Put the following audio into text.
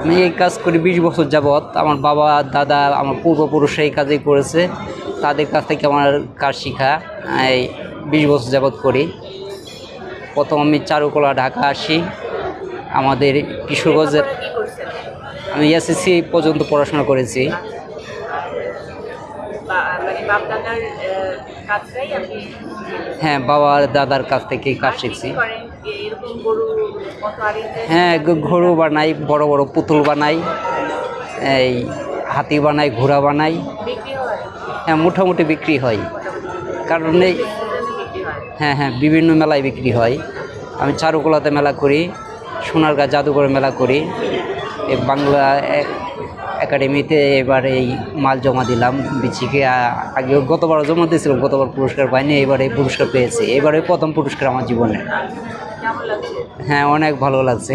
আমি এই কাজ করি বিশ বছর যাবৎ। আমার বাবা দাদা আমার পূর্বপুরুষ এই কাজই করেছে। তাদের কাছ থেকে আমার কাজ শিখা এই বিশ বছর যাবৎ করি। প্রথম আমি চারুকলা ঢাকা আসি। আমাদের কিশোরগঞ্জের আমি এসএসসি পর্যন্ত পড়াশোনা করেছি। হ্যাঁ বাবা দাদার কাছ থেকে কাজ শিখছি। হ্যাঁ গরু বানাই বড় বড় পুতুল বানাই এই হাতি বানাই ঘোড়া বানাই। হ্যাঁ? মোটামুটি বিক্রি হয়। কারণ এই হ্যাঁ? হ্যাঁ বিভিন্ন মেলায় বিক্রি হয়। আমি চারুকলাতে মেলা করি সোনারগাঁ জাদুঘর মেলা করি এই বাংলা একাডেমিতে এবার এই মাল জমা দিলাম বিচিকে। আগে গতবার জমা দিয়েছিলাম, গতবার পুরস্কার পাইনি, এবারে পুরস্কার পেয়েছি। এবারে প্রথম পুরস্কার আমার জীবনে। হ্যাঁ অনেক ভালো লাগছে।